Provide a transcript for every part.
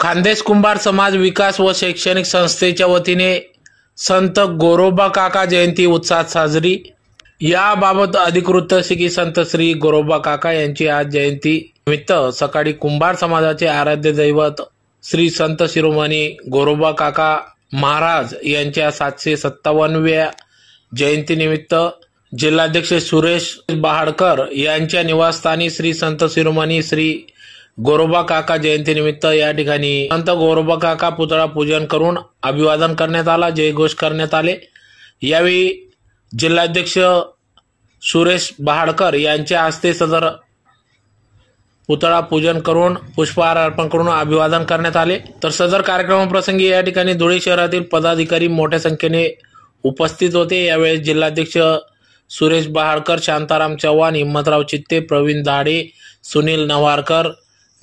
खानदेश कुंभार समाज विकास व शैक्षणिक संस्थेच्या वतीने संत गोरोबा काका जयंती उत्साहात साजरी. याबाबत अधिकृत श्री संत श्री गोरोबा काका यांची आज जयंती निमित्त सकाळी कुंभार समाजाचे आराध्य दैवत श्री संत शिरोमणी गोरोबा काका महाराज यांच्या सातशे सत्तावन्नव्या जयंतीनिमित्त जिल्हाध्यक्ष सुरेश बहाडकर यांच्या निवासस्थानी श्री संत शिरोमणी श्री गोरोबा काका जयंतीनिमित्त या ठिकाणी संत गोरोबा काका पुतळा पूजन करून अभिवादन करण्यात आला जयघोष करण्यात आले. यावेळी जिल्हाध्यक्ष सुरेश बहाडकर यांच्या हस्ते सदर पुतळा पूजन करून पुष्पहार अर्पण करून अभिवादन करण्यात आले. तर सदर कार्यक्रमाप्रसंगी या ठिकाणी धुळे शहरातील पदाधिकारी मोठ्या संख्येने उपस्थित होते. यावेळी जिल्हाध्यक्ष सुरेश बहाडकर शांताराम चव्हाण हिम्मतराव चित्ते प्रवीण दाढे सुनील नवारकर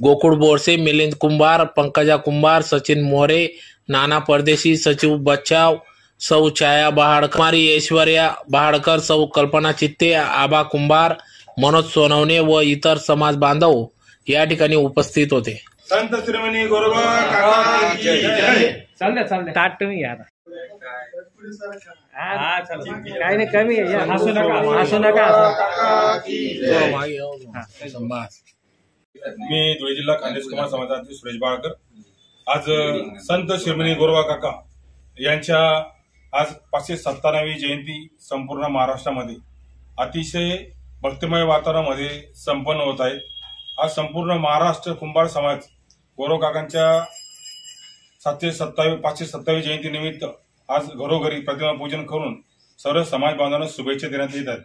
गोकुळ बोरसे मिलिंद कुंभार पंकजा कुंभार सचिन मोरे नाना परदेशी सचिव बच्चाव सौ छाया बहाडकर कुमारी ऐश्वर्या बहाडकर सौ कल्पना चित्ते आबा कुंभार मनोज सोनवणे व इतर समाज बांधव या ठिकाणी उपस्थित होते. संत श्रीमणी गोरोबा काका की जय. चालतंय चालतंय. ताट तुम्ही घ्या आता. हा चालतंय. काही नाही कमी आहे. या. हसू नका हसू नका. काका की जय. मी धुळे जिल्हा खानदेश कुमार समाजातील सुरेश बाळकर. आज संत शिरमणी गोरवा काका यांच्या आज पाचशे सत्तावन्नावी जयंती संपूर्ण महाराष्ट्रामध्ये अतिशय भक्तिमय वातावरणामध्ये संपन्न होत आहे. आज संपूर्ण महाराष्ट्र कुंभार समाज गोरव काकांच्या सातशे सत्तावीस पाचशे सत्तावीस जयंतीनिमित्त आज घरोघरी प्रतिमा पूजन करून सर्व समाज बांधवांना शुभेच्छा देण्यात येत आहेत.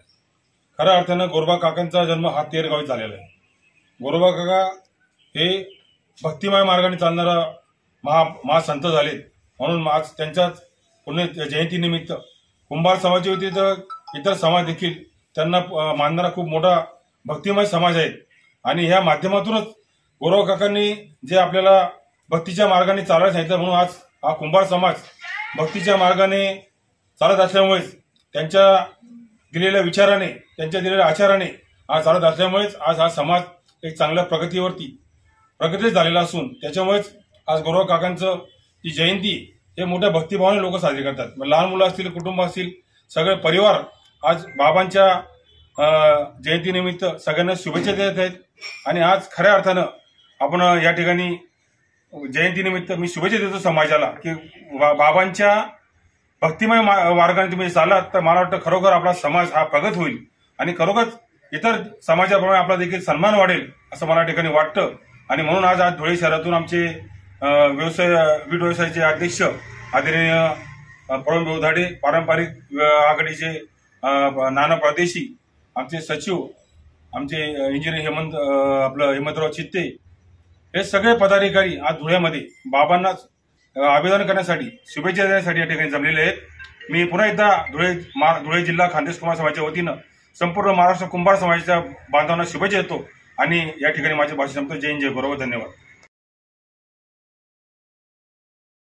खऱ्या अर्थानं गोरबा काकांचा जन्म हा तेरगावी झालेला आहे. गोरोबा काका हे भक्तिमय मार्गाने चालणारा महा महासंत झालेत. म्हणून आज त्यांच्याच पुण्य जयंतीनिमित्त कुंभार समाजाच्या व्यतिरिक्त इतर समाज देखील त्यांना मानणारा खूप मोठा भक्तिमय समाज आहे. आणि ह्या माध्यमातूनच गोरव काकांनी जे आपल्याला भक्तीच्या मार्गाने चालायला सांगितलं म्हणून आज हा कुंभार समाज भक्तीच्या मार्गाने चालत असल्यामुळेच त्यांच्या दिलेल्या विचाराने त्यांच्या दिलेल्या आचाराने आज चालत असल्यामुळेच आज हा समाज एक चांगल्या प्रगतीवरती प्रगतीच झालेला असून त्याच्यामुळेच आज गौरव काकांचं जी जयंती हे मोठ्या भक्तिभावाने लोक साजरी करतात. मग लहान मुलं असतील कुटुंब असतील सगळे परिवार आज बाबांच्या जयंतीनिमित्त सगळ्यांना शुभेच्छा देत आहेत. आणि आज खऱ्या अर्थानं आपण या ठिकाणी जयंतीनिमित्त मी शुभेच्छा देतो समाजाला की बा- बाबांच्या भक्तिमय मा- मार्गाने तुम्ही चालात तर मला वाटतं खरोखर आपला समाज हा प्रगत होईल. आणि खरोखर इतर समाजाप्रमाणे आपला देखील सन्मान वाढेल असं मला या ठिकाणी वाटतं. आणि म्हणून आज आज धुळे शहरातून आमचे व्यवसाय वीट व्यवसायाचे अध्यक्ष आदरणीय अं, प्रवीण बेवधाडे पारंपरिक आघाडीचे नाना प्रादेशी आमचे सचिव आमचे इंजिनियर हेमंत आपलं हेमंतराव चित्ते हे सगळे पदाधिकारी आज धुळ्यामध्ये बाबांना आवेदन करण्यासाठी शुभेच्छा देण्यासाठी या ठिकाणी जमलेले आहेत. मी पुन्हा एकदा धुळे मा- धुळे जिल्हा खानदेश कुमार समाजाच्या वतीनं संपूर्ण महाराष्ट्र कुंभार समाजाच्या बांधवांना शुभेच्छा देतो. आणि या ठिकाणी माझे भाषण संपतो. जय जय गौरव धन्यवाद.